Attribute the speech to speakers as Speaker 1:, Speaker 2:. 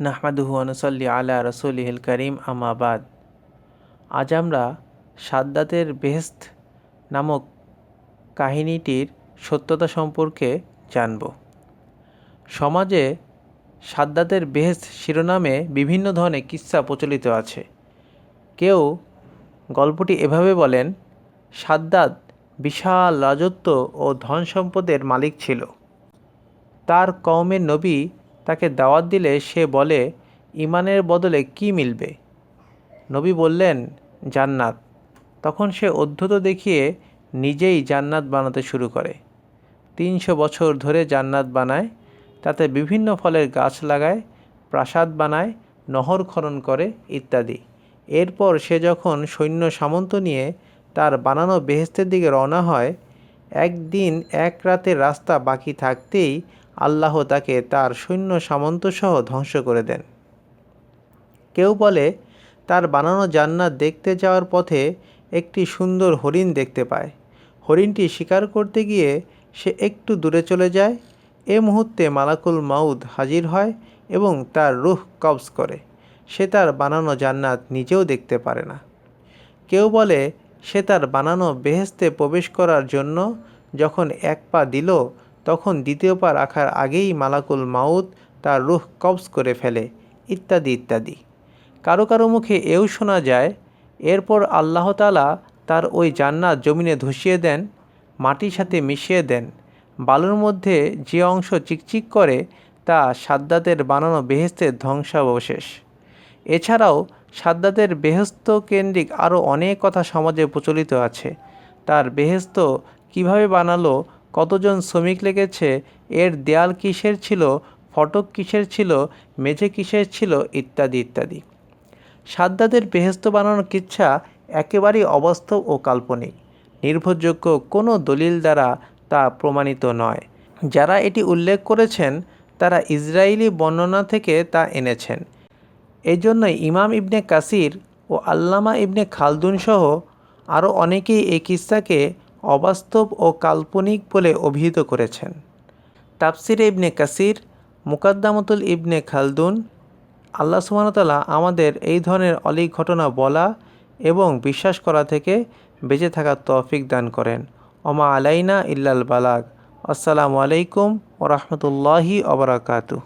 Speaker 1: নাহমাদুহু আনসল্লি আলা রসুলিহিল করিম আমাবাদ আজ আমরা সাদ্দাতের বেহেস্ত নামক কাহিনীটির সত্যতা সম্পর্কে জানব। সমাজে সাদ্দাতের বেহেস্ত শিরোনামে বিভিন্ন ধরনের কিস্সা প্রচলিত আছে। কেউ গল্পটি এভাবে বলেন, সাদ্দাত বিশাল রাজত্ব ও ধন সম্পদের মালিক ছিল। তার কওমের নবী তাকে দাওয়াত দিলে সে বলে, ইমানের বদলে কি মিলবে? নবী বললেন, জান্নাত। তখন সে অদ্ভুত দেখিয়ে নিজেই জান্নাত বানাতে শুরু করে। তিনশো বছর ধরে জান্নাত বানায়, তাতে বিভিন্ন ফলের গাছ লাগায়, প্রাসাদ বানায়, নহর খনন করে ইত্যাদি। এরপর সে যখন সৈন্য সামন্ত নিয়ে তার বানানো বেহেস্তের দিকে রওনা হয় একদিন এক রাতের রাস্তা বাকি থাকতেই আল্লাহ তাকে তার সৈন্য সামন্তসহ ধ্বংস করে দেন। কেউ বলে, তার বানানো জান্নাত দেখতে যাওয়ার পথে একটি সুন্দর হরিণ দেখতে পায়। হরিণটি শিকার করতে গিয়ে সে একটু দূরে চলে যায়। এ মুহূর্তে মালাকুল মাউদ হাজির হয় এবং তার রুহ কবজ করে। সে তার বানানো জান্নাত নিজেও দেখতে পারে না। কেউ বলে সে তার বানানো বেহেস্তে প্রবেশ করার জন্য যখন এক পা দিল, তখন দ্বিতীয় পা রাখার আগেই মালাকুল মাউদ তার রুহ কবজ করে ফেলে, ইত্যাদি ইত্যাদি। কারও কারও মুখে এও শোনা যায়, এরপর আল্লাহ তালা তার ওই জান্নাত জমিনে ধসিয়ে দেন, মাটির সাথে মিশিয়ে দেন। বালুর মধ্যে যে অংশ চিকচিক করে, তা সাদ্দাতের বানানো বেহেস্তের ধ্বংসাবশেষ। এছাড়াও সাদ্দাতের বেহেস্ত কেন্দ্রিক আরও অনেক কথা সমাজে প্রচলিত আছে। তার বেহেস্ত কীভাবে বানালো, কতজন শ্রমিক লেগেছে, এর দেয়াল কিসের ছিল, ফটক কিসের ছিল, মেঝে কিসের ছিল, ইত্যাদি ইত্যাদি। সাদ্দাদের বেহেস্ত বানানোর কিচ্ছা একেবারেই অবাস্তব ও কাল্পনিক। নির্ভরযোগ্য কোনো দলিল দ্বারা তা প্রমাণিত নয়। যারা এটি উল্লেখ করেছেন, তারা ইসরায়েলি বর্ণনা থেকে তা এনেছেন। এই জন্যই ইমাম ইবনে কাসির ও আল্লামা ইবনে খালদুন সহ আরও অনেকেই এই কিস্সাকে অবাস্তব ও কাল্পনিক বলে অভিহিত করেছেন। তাফসিরে ইবনে কাসির, মুকাদ্দামতুল ইবনে খালদুন, আল্লাহ সুবাহতাল্লাহ আমাদের এই ধরনের অলিক ঘটনা বলা এবং বিশ্বাস করা থেকে বেঁচে থাকার তৌফিক দান করেন। ওমা আলাইনা ইল্লাল বালাগ। আসসালামু আলাইকুম ও রহমতুল্লাহি অবরাকাতু